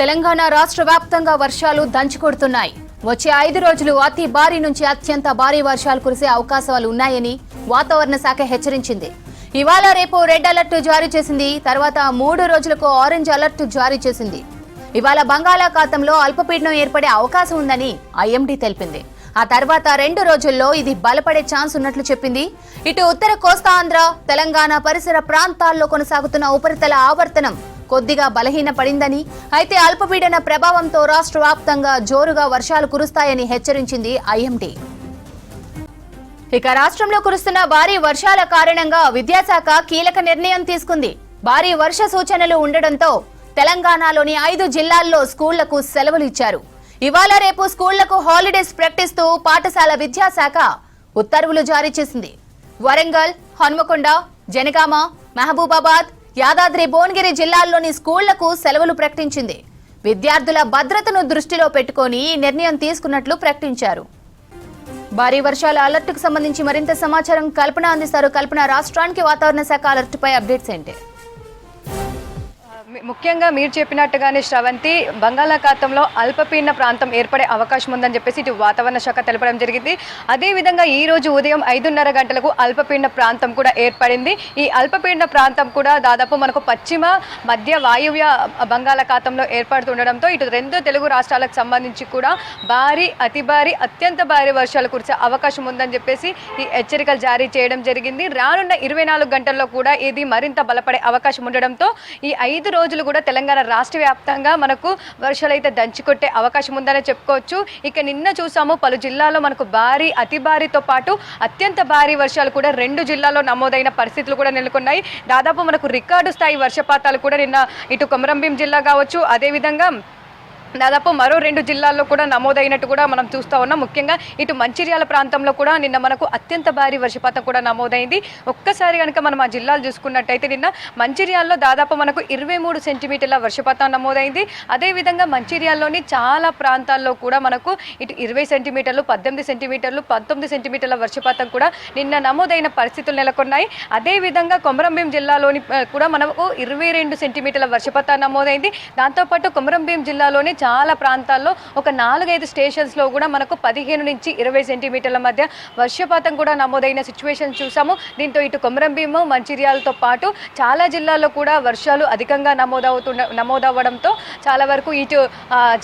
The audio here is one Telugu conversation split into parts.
తెలంగాణ రాష్ట్ర వ్యాప్తంగా వర్షాలు దంచుకొడుతున్నాయి. వచ్చే ఐదు రోజులు అతి భారీ నుంచి అత్యంత భారీ వర్షాలు కురిసే అవకాశాలు ఉన్నాయని వాతావరణ శాఖ హెచ్చరించింది. ఇవాళ రేపు రెడ్ అలర్ట్ జారీ చేసింది. తర్వాత మూడు రోజులకు ఆరెంజ్ అలర్ట్ జారీ చేసింది. ఇవాళ బంగాళాఖాతంలో అల్పపీడనం ఏర్పడే అవకాశం ఉందని ఐఎండీ తెలిపింది. ఆ తర్వాత రెండు రోజుల్లో ఇది బలపడే ఛాన్స్ ఉన్నట్లు చెప్పింది. ఇటు ఉత్తర కోస్తాంధ్ర తెలంగాణ పరిసర ప్రాంతాల్లో కొనసాగుతున్న ఉపరితల ఆవర్తనం కొద్దిగా బలహీనపడిందని అయితే అల్పపీడన ప్రభావంతో రాష్ట్ర వ్యాప్తంగా జోరుగా వర్షాలు కురుస్తాయని హెచ్చరించింది ఐఎండీ. ఇక రాష్ట్రంలో కురుస్తున్న భారీ వర్షాల కారణంగా విద్యాశాఖ కీలక నిర్ణయం తీసుకుంది. భారీ వర్ష సూచనలు ఉండడంతో తెలంగాణలోని ఐదు జిల్లాల్లో స్కూళ్ళకు సెలవులు ఇచ్చారు. ఇవాళ రేపు స్కూళ్ళకు హాలిడేస్ ప్రకటిస్తూ పాఠశాల విద్యాశాఖ ఉత్తర్వులు జారీ చేసింది. వరంగల్ హన్మకొండ జనగామ మహబూబాబాద్ యాదాద్రి భువనగిరి జిల్లాల్లోని స్కూళ్ళకు సెలవులు ప్రకటించింది. విద్యార్థుల భద్రతను దృష్టిలో పెట్టుకొని ఈ నిర్ణయం తీసుకున్నట్లు ప్రకటించారు. భారీ వర్షాల అలర్ట్ సంబంధించి మరింత సమాచారం కల్పన అందిస్తారు. కల్పన రాష్ట్రానికి వాతావరణ శాఖ అలర్ట్ పై అప్డేట్స్ ఏంటి? ముఖ్యంగా మీరు చెప్పినట్టుగానే శ్రవంతి బంగాళాఖాతంలో అల్పపీడన ప్రాంతం ఏర్పడే అవకాశం ఉందని చెప్పేసి ఇటు వాతావరణ శాఖ తెలపడం జరిగింది. అదేవిధంగా ఈ రోజు ఉదయం ఐదున్నర గంటలకు అల్పపీడన ప్రాంతం కూడా ఏర్పడింది. ఈ అల్పపీడన ప్రాంతం కూడా దాదాపు మనకు పశ్చిమ మధ్య వాయువ్య బంగాళాఖాతంలో ఏర్పడుతుండడంతో ఇటు రెండు తెలుగు రాష్ట్రాలకు సంబంధించి కూడా భారీ అతి భారీ అత్యంత భారీ వర్షాలు కురిసే అవకాశం ఉందని చెప్పేసి ఈ హెచ్చరికలు జారీ చేయడం జరిగింది. రానున్న ఇరవై నాలుగు గంటల్లో కూడా ఇది మరింత బలపడే అవకాశం ఉండడంతో ఈ ఐదు రోజులు కూడా తెలంగాణ రాష్ట్ర వ్యాప్తంగా మనకు వర్షాలు అయితే దంచికొట్టే అవకాశం ఉందనే చెప్పుకోవచ్చు. ఇక నిన్న చూసాము పలు జిల్లాల్లో మనకు భారీ అతి భారీతో పాటు అత్యంత భారీ వర్షాలు కూడా రెండు జిల్లాల్లో నమోదైన పరిస్థితులు కూడా నెలకొన్నాయి. దాదాపు మనకు రికార్డు స్థాయి వర్షపాతాలు కూడా నిన్న ఇటు కొమరంభీం జిల్లా కావచ్చు అదేవిధంగా దాదాపు మరో రెండు జిల్లాల్లో కూడా నమోదైనట్టు కూడా మనం చూస్తూ ఉన్నాం. ముఖ్యంగా ఇటు మంచిర్యాల ప్రాంతంలో కూడా నిన్న మనకు అత్యంత భారీ వర్షపాతం కూడా నమోదైంది. ఒక్కసారి కనుక మనం ఆ జిల్లాలు చూసుకున్నట్టయితే నిన్న మంచిర్యాలలో దాదాపు మనకు ఇరవై మూడు సెంటీమీటర్ల వర్షపాతం నమోదైంది. అదేవిధంగా మంచిర్యాలలోని చాలా ప్రాంతాల్లో కూడా మనకు ఇటు ఇరవై సెంటీమీటర్లు పద్దెనిమిది సెంటీమీటర్లు పంతొమ్మిది సెంటీమీటర్ల వర్షపాతం కూడా నిన్న నమోదైన పరిస్థితులు నెలకొన్నాయి. అదేవిధంగా కొమరంభీం జిల్లాలోని కూడా మనకు ఇరవై రెండు సెంటీమీటర్ల వర్షపాతం నమోదైంది. దాంతోపాటు కొమరంభీం జిల్లాలోని చాలా ప్రాంతాల్లో ఒక నాలుగైదు స్టేషన్స్లో కూడా మనకు పదిహేను నుంచి ఇరవై సెంటీమీటర్ల మధ్య వర్షపాతం కూడా నమోదైన సిచ్యువేషన్ చూసాము. దీంతో ఇటు కొమరంభీము మంచిర్యాలతో పాటు చాలా జిల్లాల్లో కూడా వర్షాలు అధికంగా నమోదవుతుండ నమోదవ్వడంతో చాలా వరకు ఇటు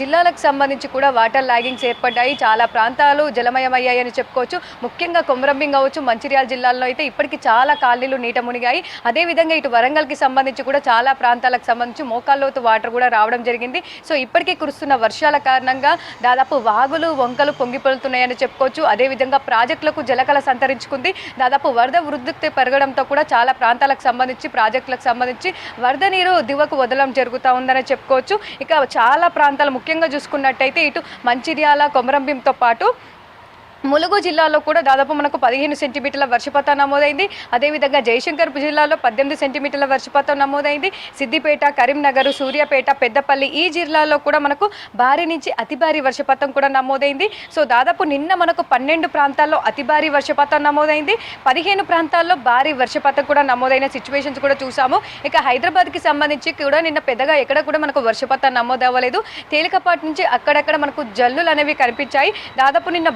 జిల్లాలకు సంబంధించి కూడా వాటర్ లాగింగ్స్ ఏర్పడ్డాయి. చాలా ప్రాంతాలు జలమయమయ్యాయని చెప్పుకోవచ్చు. ముఖ్యంగా కొమరంభీం కావచ్చు మంచిర్యాల జిల్లాల్లో అయితే ఇప్పటికీ చాలా కాలనీలు నీట మునిగాయి. అదేవిధంగా ఇటు వరంగల్కి సంబంధించి కూడా చాలా ప్రాంతాలకు సంబంధించి మోకాల్లోతు వాటర్ కూడా రావడం జరిగింది. సో ఇప్పటికీ కురుస్తున్న వర్షాల కారణంగా దాదాపు వాగులు వంకలు పొంగిపొలుతున్నాయని చెప్పుకోవచ్చు. అదేవిధంగా ప్రాజెక్టులకు జలకళ సంతరించుకుంది. దాదాపు వరద వృద్ధి పెరగడంతో కూడా చాలా ప్రాంతాలకు సంబంధించి ప్రాజెక్టులకు సంబంధించి వరద నీరు దివకు వదలడం జరుగుతూ ఉందని చెప్పుకోవచ్చు. ఇక చాలా ప్రాంతాలు ముఖ్యంగా చూసుకున్నట్టయితే ఇటు మంచిర్యాల కొమరంభీంతో పాటు ములుగు జిల్లాలో కూడా దాదాపు మనకు పదిహేను సెంటీమీటర్ల వర్షపాతం నమోదైంది. అదేవిధంగా జయశంకర్ జిల్లాలో పద్దెనిమిది సెంటీమీటర్ల వర్షపాతం నమోదైంది. సిద్దిపేట కరీంనగర్ సూర్యాపేట పెద్దపల్లి ఈ జిల్లాలో కూడా మనకు భారీ నుంచి అతి భారీ వర్షపాతం కూడా నమోదైంది. సో దాదాపు నిన్న మనకు పన్నెండు ప్రాంతాల్లో అతి భారీ వర్షపాతం నమోదైంది. పదిహేను ప్రాంతాల్లో భారీ వర్షపాతం కూడా నమోదైన సిచ్యువేషన్స్ కూడా చూసాము. ఇక హైదరాబాద్కి సంబంధించి కూడా నిన్న పెద్దగా ఎక్కడ కూడా మనకు వర్షపాతం నమోదవ్వలేదు. తేలికపాటి నుంచి అక్కడక్కడ మనకు జల్లులు అనేవి కనిపించాయి. దాదాపు నిన్న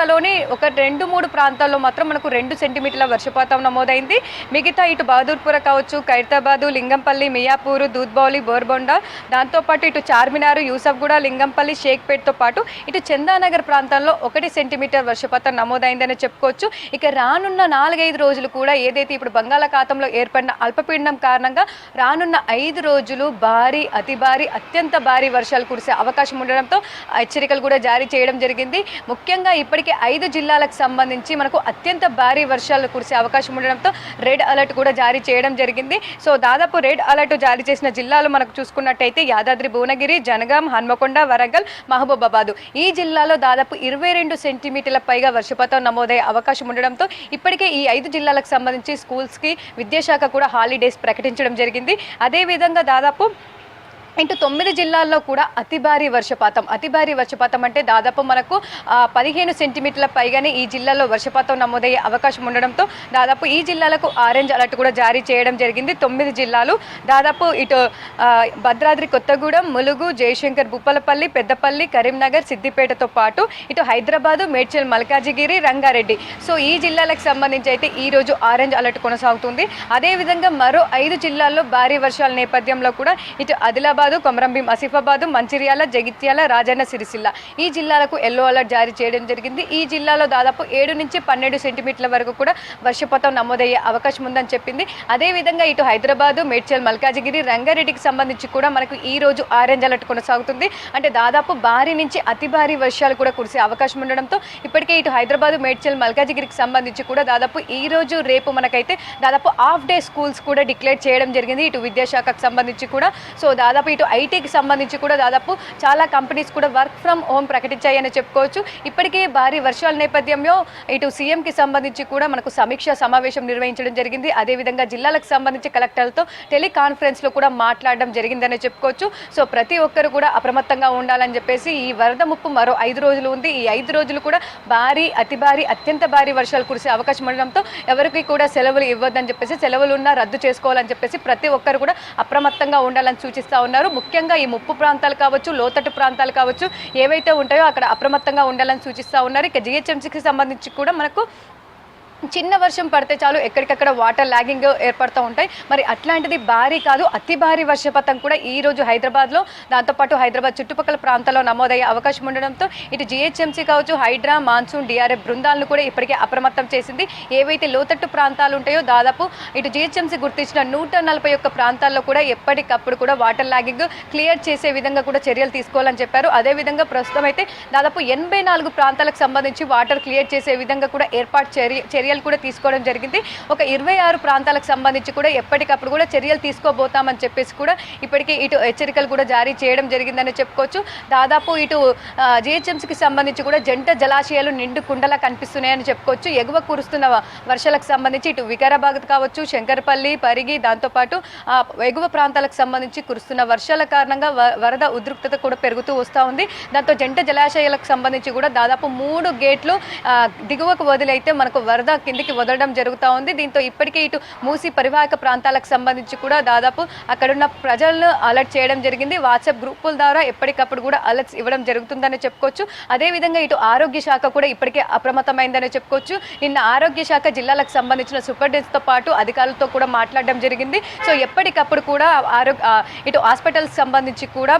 బండ్లగూడలోని ఒక రెండు మూడు ప్రాంతాల్లో మాత్రం మనకు రెండు సెంటీమీటర్ల వర్షపాతం నమోదైంది. మిగతా ఇటు బహదూర్పుర కావచ్చు ఖైరతాబాదు లింగంపల్లి మియాపూరు దూద్బౌలి బోర్బొండ దాంతోపాటు ఇటు చార్మినారు యూసఫ్గూడ లింగంపల్లి షేక్పేట్తో పాటు ఇటు చందానగర్ ప్రాంతాల్లో ఒకటి సెంటీమీటర్ వర్షపాతం నమోదైందని చెప్పుకోవచ్చు. ఇక రానున్న నాలుగైదు రోజులు కూడా ఏదైతే ఇప్పుడు బంగాళాఖాతంలో ఏర్పడిన అల్పపీడనం కారణంగా రానున్న ఐదు రోజులు భారీ అతి భారీ అత్యంత భారీ వర్షాలు కురిసే అవకాశం ఉండడంతో హెచ్చరికలు కూడా జారీ చేయడం జరిగింది. ముఖ్యంగా ఇప్పటికే ఐదు జిల్లాలకు సంబంధించి మనకు అత్యంత భారీ వర్షాలు కురిసే అవకాశం ఉండడంతో రెడ్ అలర్ట్ కూడా జారీ చేయడం జరిగింది. సో దాదాపు రెడ్ అలర్ట్ జారీ చేసిన జిల్లాలు మనకు చూసుకున్నట్టయితే యాదాద్రి భువనగిరి జనగాం హన్మకొండ వరంగల్ మహబూబాబాద్. ఈ జిల్లాలో దాదాపు ఇరవై రెండు సెంటీమీటర్ల పైగా వర్షపాతం నమోదయ్యే అవకాశం ఉండడంతో ఇప్పటికే ఈ ఐదు జిల్లాలకు సంబంధించి స్కూల్స్కి విద్యాశాఖ కూడా హాలిడేస్ ప్రకటించడం జరిగింది. అదేవిధంగా దాదాపు ఇటు తొమ్మిది జిల్లాల్లో కూడా అతి భారీ వర్షపాతం. అతి భారీ వర్షపాతం అంటే దాదాపు మనకు పదిహేను సెంటీమీటర్ల పైగానే ఈ జిల్లాలో వర్షపాతం నమోదయ్యే అవకాశం ఉండడంతో దాదాపు ఈ జిల్లాలకు ఆరెంజ్ అలర్ట్ కూడా జారీ చేయడం జరిగింది. తొమ్మిది జిల్లాలు దాదాపు ఇటు భద్రాద్రి కొత్తగూడెం ములుగు జయశంకర్ బుప్పలపల్లి పెద్దపల్లి కరీంనగర్ సిద్దిపేటతో పాటు ఇటు హైదరాబాదు మేడ్చల్ మల్కాజిగిరి రంగారెడ్డి. సో ఈ జిల్లాలకు సంబంధించి అయితే ఈరోజు ఆరెంజ్ అలర్ట్ కొనసాగుతుంది. అదేవిధంగా మరో ఐదు జిల్లాల్లో భారీ వర్షాల నేపథ్యంలో కూడా ఇటు ఆదిలాబాద్ కొమరంభీం ఆసిఫాబాదు మంచిర్యాల జగిత్యాల రాజన్న సిరిసిల్ల. ఈ జిల్లాలకు ఎల్లో అలర్ట్ జారీ చేయడం జరిగింది. ఈ జిల్లాలో దాదాపు ఏడు నుంచి పన్నెండు సెంటీమీటర్ల వరకు కూడా వర్షపాతం నమోదయ్యే అవకాశం ఉందని చెప్పింది. అదేవిధంగా ఇటు హైదరాబాదు మేడ్చల్ మల్కాజిగిరి రంగారెడ్డికి సంబంధించి కూడా మనకు ఈ రోజు ఆరెంజ్ అలర్ట్ కొనసాగుతుంది. అంటే దాదాపు భారీ నుంచి అతి భారీ వర్షాలు కూడా కురిసే అవకాశం ఉండడంతో ఇప్పటికే ఇటు హైదరాబాద్ మేడ్చల్ మల్కాజిగిరికి సంబంధించి కూడా దాదాపు ఈ రోజు రేపు మనకైతే దాదాపు హాఫ్ డే స్కూల్స్ కూడా డిక్లేర్ చేయడం జరిగింది. ఇటు విద్యాశాఖకు సంబంధించి కూడా. సో దాదాపు ఇటు ఐటీకి సంబంధించి కూడా దాదాపు చాలా కంపెనీస్ కూడా వర్క్ ఫ్రమ్ హోమ్ ప్రకటించాయని చెప్పుకోవచ్చు. ఇప్పటికే భారీ వర్షాల నేపథ్యంలో ఇటు సీఎంకి సంబంధించి కూడా మనకు సమీక్ష సమావేశం నిర్వహించడం జరిగింది. అదేవిధంగా జిల్లాలకు సంబంధించి కలెక్టర్లతో టెలికాన్ఫరెన్స్లో కూడా మాట్లాడడం జరిగిందని చెప్పుకోవచ్చు. సో ప్రతి ఒక్కరు కూడా అప్రమత్తంగా ఉండాలని చెప్పేసి ఈ వరద ముప్పు మరో ఐదు రోజులు ఉంది. ఈ ఐదు రోజులు కూడా భారీ అతి భారీ అత్యంత భారీ వర్షాలు కురిసే అవకాశం ఉండడంతో ఎవరికి కూడా సెలవులు ఇవ్వద్దని చెప్పేసి సెలవులు ఉన్నా రద్దు చేసుకోవాలని చెప్పేసి ప్రతి ఒక్కరు కూడా అప్రమత్తంగా ఉండాలని సూచిస్తూ ఉన్నారు. ముఖ్యంగా ఈ ముప్పు ప్రాంతాలు కావచ్చు లోతట్టు ప్రాంతాలు కావచ్చు ఏవైతే ఉంటాయో అక్కడ అప్రమత్తంగా ఉండాలని సూచిస్తూ ఉన్నారు. ఇక జిహెచ్ఎంసీకి సంబంధించి కూడా మనకు చిన్న వర్షం పడితే చాలు ఎక్కడికక్కడ వాటర్ లాగింగ్ ఏర్పడుతూ ఉంటాయి. మరి అట్లాంటిది భారీ కాదు అతి భారీ వర్షపాతం కూడా ఈ రోజు హైదరాబాద్లో. దాంతోపాటు హైదరాబాద్ చుట్టుపక్కల ప్రాంతాల్లో నమోదయ్యే అవకాశం ఉండడంతో ఇటు జిహెచ్ఎంసీ కావచ్చు హైడ్రా మాన్సూన్ డిఆర్ఎఫ్ బృందాలను కూడా ఇప్పటికే అప్రమత్తం చేసింది. ఏవైతే లోతట్టు ప్రాంతాలు ఉంటాయో దాదాపు ఇటు జిహెచ్ఎంసీ గుర్తించిన నూట నలభై ఒక్క ప్రాంతాల్లో కూడా ఎప్పటికప్పుడు కూడా వాటర్ లాగింగ్ క్లియర్ చేసే విధంగా కూడా చర్యలు తీసుకోవాలని చెప్పారు. అదేవిధంగా ప్రస్తుతం అయితే దాదాపు ఎనభై నాలుగు ప్రాంతాలకు సంబంధించి వాటర్ క్లియర్ చేసే విధంగా కూడా ఏర్పాటు చర్య చర్యలు కూడా తీసుకోవడం జరిగింది. ఒక ఇరవై ఆరు ప్రాంతాలకు సంబంధించి కూడా ఎప్పటికప్పుడు కూడా చర్యలు తీసుకోబోతామని చెప్పేసి కూడా ఇప్పటికీ ఇటు హెచ్చరికలు కూడా జారీ చేయడం జరిగిందని చెప్పుకోవచ్చు. దాదాపు ఇటు జిహెచ్ఎంసీకి సంబంధించి కూడా జంట జలాశయాలు నిండు కుండలా కనిపిస్తున్నాయని చెప్పుకోవచ్చు. ఎగువ కురుస్తున్న వర్షాలకు సంబంధించి ఇటు వికారాబాద్ కావచ్చు శంకరపల్లి పరిగి దాంతోపాటు ఎగువ ప్రాంతాలకు సంబంధించి కురుస్తున్న వర్షాల కారణంగా వ- వరద ఉద్రిక్తత కూడా పెరుగుతూ వస్తూ ఉంది. దాంతో జంట జలాశయాలకు సంబంధించి కూడా దాదాపు మూడు గేట్లు దిగువకు వదిలైతే మనకు వరద కిందికి వదలడం జరుగుతూ ఉంది. దీంతో ఇప్పటికే ఇటు మూసి పరివాహక ప్రాంతాలకు సంబంధించి కూడా దాదాపు అక్కడున్న ప్రజలను అలర్ట్ చేయడం జరిగింది. వాట్సాప్ గ్రూపుల ద్వారా ఎప్పటికప్పుడు కూడా అలర్ట్స్ ఇవ్వడం జరుగుతుందని చెప్పుకోవచ్చు. అదేవిధంగా ఇటు ఆరోగ్య శాఖ కూడా ఇప్పటికే అప్రమత్తమైందని చెప్పుకోవచ్చు. నిన్న ఆరోగ్య శాఖ జిల్లాలకు సంబంధించిన సూపరింటెండెంట్స్తో పాటు అధికారులతో కూడా మాట్లాడడం జరిగింది. సో ఎప్పటికప్పుడు కూడా ఆరోగ్య ఇటు హాస్పిటల్స్ సంబంధించి కూడా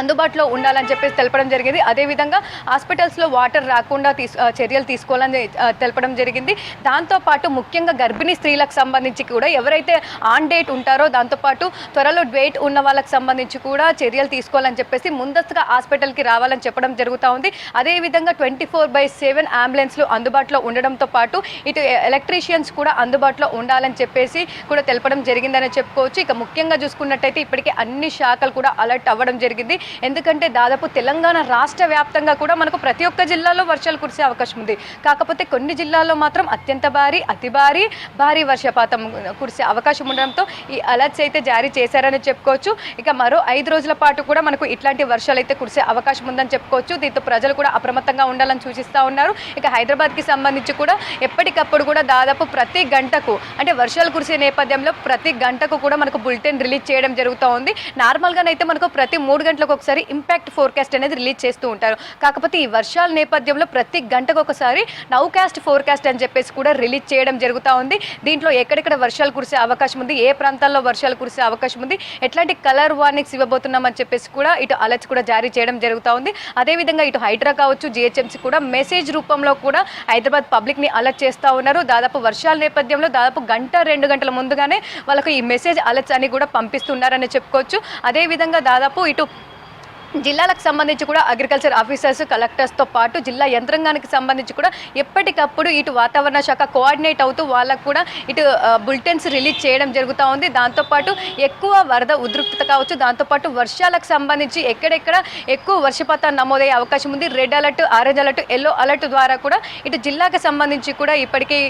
అందుబాటులో ఉండాలని చెప్పేసి తెలపడం జరిగింది. అదేవిధంగా హాస్పిటల్స్లో వాటర్ రాకుండా తీసు చర్యలు తీసుకోవాలని తెలపడం జరిగింది. దాంతోపాటు ముఖ్యంగా గర్భిణీ స్త్రీలకు సంబంధించి కూడా ఎవరైతే ఆన్ డేట్ ఉంటారో దాంతోపాటు త్వరలో డేట్ ఉన్న వాళ్ళకి సంబంధించి కూడా చర్యలు తీసుకోవాలని చెప్పేసి ముందస్తుగా హాస్పిటల్కి రావాలని చెప్పడం జరుగుతూ ఉంది. అదేవిధంగా ట్వంటీ ఫోర్ బై సెవెన్ అంబులెన్స్లు అందుబాటులో ఉండడంతో పాటు ఇటు ఎలక్ట్రీషియన్స్ కూడా అందుబాటులో ఉండాలని చెప్పేసి కూడా తెలపడం జరిగిందని చెప్పుకోవచ్చు. ఇక ముఖ్యంగా చూసుకున్నట్టయితే ఇప్పటికే అన్ని శాఖలు కూడా అలర్ట్ అవ్వడం జరిగింది. ఎందుకంటే దాదాపు తెలంగాణ రాష్ట్ర వ్యాప్తంగా కూడా మనకు ప్రతి ఒక్క జిల్లాలో వర్షాలు కురిసే అవకాశం ఉంది. కాకపోతే కొన్ని జిల్లాల్లో మాత్రం అత్యంత భారీ అతి భారీ భారీ వర్షపాతం కురిసే అవకాశం ఉండడంతో ఈ అలర్ట్స్ అయితే జారీ చేశారని చెప్పుకోవచ్చు. ఇక మరో ఐదు రోజుల పాటు కూడా మనకు ఇట్లాంటి వర్షాలు అయితే కురిసే అవకాశం ఉందని చెప్పుకోవచ్చు. దీంతో ప్రజలు కూడా అప్రమత్తంగా ఉండాలని సూచిస్తూ ఉన్నారు. ఇక హైదరాబాద్కి సంబంధించి కూడా ఎప్పటికప్పుడు కూడా దాదాపు ప్రతి గంటకు అంటే వర్షాలు కురిసే నేపథ్యంలో ప్రతి గంటకు కూడా మనకు బులెటిన్ రిలీజ్ చేయడం జరుగుతూ ఉంది. నార్మల్గానైతే మనకు ప్రతి మూడు గంటలకు ఒకసారి ఇంపాక్ట్ ఫోర్కాస్ట్ అనేది రిలీజ్ చేస్తూ ఉంటారు. కాకపోతే ఈ వర్షాల నేపథ్యంలో ప్రతి గంటకు ఒకసారి నౌకాస్ట్ ఫోర్కాస్ట్ అని చెప్పేసి కూడా రిలీజ్ చేయడం జరుగుతూ ఉంది. దీంట్లో ఎక్కడెక్కడ వర్షాలు కురిసే అవకాశం ఉంది? ఏ ప్రాంతాల్లో వర్షాలు కురిసే అవకాశం ఉంది? ఎట్లాంటి కలర్ వార్నింగ్స్ ఇవ్వబోతున్నామని చెప్పేసి కూడా ఇటు అలర్ట్స్ కూడా జారీ చేయడం జరుగుతూ ఉంది. అదేవిధంగా ఇటు హైడ్రా కావచ్చు జిహెచ్ఎంసీ కూడా మెసేజ్ రూపంలో కూడా హైదరాబాద్ పబ్లిక్ని అలర్ట్ చేస్తూ ఉన్నారు. దాదాపు వర్షాల నేపథ్యంలో దాదాపు గంట రెండు గంటల ముందుగానే వాళ్ళకు ఈ మెసేజ్ అలర్ట్స్ అని కూడా పంపిస్తున్నారని చెప్పుకోవచ్చు. అదేవిధంగా దాదాపు ఇటు జిల్లాలకు సంబంధించి కూడా అగ్రికల్చర్ ఆఫీసర్స్ కలెక్టర్స్తో పాటు జిల్లా యంత్రాంగానికి సంబంధించి కూడా ఎప్పటికప్పుడు ఇటు వాతావరణ శాఖ కోఆర్డినేట్ అవుతూ వాళ్ళకు కూడా ఇటు బులెటిన్స్ రిలీజ్ చేయడం జరుగుతూ ఉంది. దాంతోపాటు ఎక్కువ వరద ఉద్రిక్తత కావచ్చు. దాంతోపాటు వర్షాలకు సంబంధించి ఎక్కడెక్కడ ఎక్కువ వర్షపాతం నమోదయ్యే అవకాశం ఉంది. Red alert orange alert yellow alert ద్వారా కూడా ఇటు జిల్లాకు సంబంధించి కూడా ఇప్పటికీ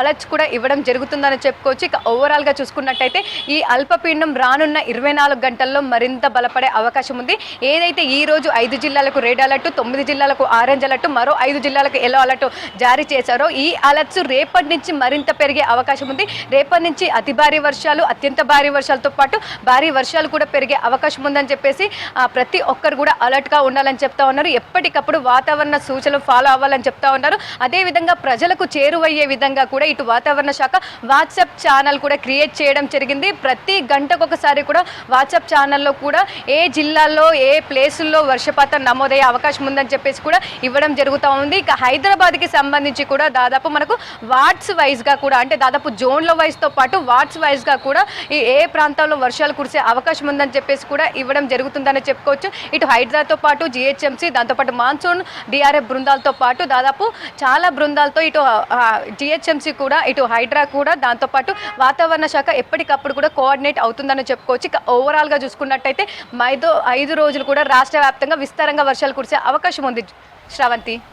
అలర్ట్స్ కూడా ఇవ్వడం జరుగుతుందని చెప్పుకోవచ్చు. ఇక ఓవరాల్గా చూసుకున్నట్టయితే ఈ అల్పపీడనం రానున్న ఇరవై నాలుగు గంటల్లో మరింత బలపడే అవకాశం ఉంది. ఏదైతే ఈ రోజు ఐదు జిల్లాలకు రెడ్ అలర్ట్ తొమ్మిది జిల్లాలకు ఆరెంజ్ అలర్ట్ మరో ఐదు జిల్లాలకు ఎల్లో అలర్ట్ జారీ చేశారో ఈ అలర్ట్స్ రేపటి నుంచి మరింత పెరిగే అవకాశం ఉంది. రేపటి నుంచి అతి భారీ వర్షాలు అత్యంత భారీ వర్షాలతో పాటు భారీ వర్షాలు కూడా పెరిగే అవకాశం ఉందని చెప్పేసి ప్రతి ఒక్కరు కూడా అలర్ట్గా ఉండాలని చెప్తా ఉన్నారు. ఎప్పటికప్పుడు వాతావరణ సూచనలు ఫాలో అవ్వాలని చెప్తా ఉన్నారు. అదేవిధంగా ప్రజలకు చేరువయ్యే విధంగా కూడా ఇటు వాతావరణ శాఖ వాట్సాప్ ఛానల్ కూడా క్రియేట్ చేయడం జరిగింది. ప్రతి గంటకు ఒకసారి కూడా వాట్సాప్ ఛానల్లో కూడా ఏ జిల్లాలో ఏ ఏ ప్లేసుల్లో వర్షపాతం నమోదయ్యే అవకాశం ఉందని చెప్పేసి కూడా ఇవ్వడం జరుగుతూ ఉంది. ఇక హైదరాబాద్కి సంబంధించి కూడా దాదాపు మనకు వార్డ్స్ వైజ్గా కూడా అంటే దాదాపు జోన్ల వైజ్తో పాటు వార్డ్స్ వైజ్గా కూడా ఈ ఏ ప్రాంతాల్లో వర్షాలు కురిసే అవకాశం ఉందని చెప్పేసి కూడా ఇవ్వడం జరుగుతుందని చెప్పుకోవచ్చు. ఇటు హైదరాబాద్తో పాటు జిహెచ్ఎంసీ దాంతోపాటు మాన్సూన్ డిఆర్ఎఫ్ బృందాలతో పాటు దాదాపు చాలా బృందాలతో ఇటు జిహెచ్ఎంసీ కూడా ఇటు హైడ్రా కూడా దాంతోపాటు వాతావరణ శాఖ ఎప్పటికప్పుడు కూడా కోఆర్డినేట్ అవుతుందని చెప్పుకోవచ్చు. ఇక ఓవరాల్గా చూసుకున్నట్టయితే ఐదు రోజు రోజులు కూడా రాష్ట్ర వ్యాప్తంగా విస్తారంగా వర్షాలు కురిసే అవకాశం ఉంది శ్రావంతి.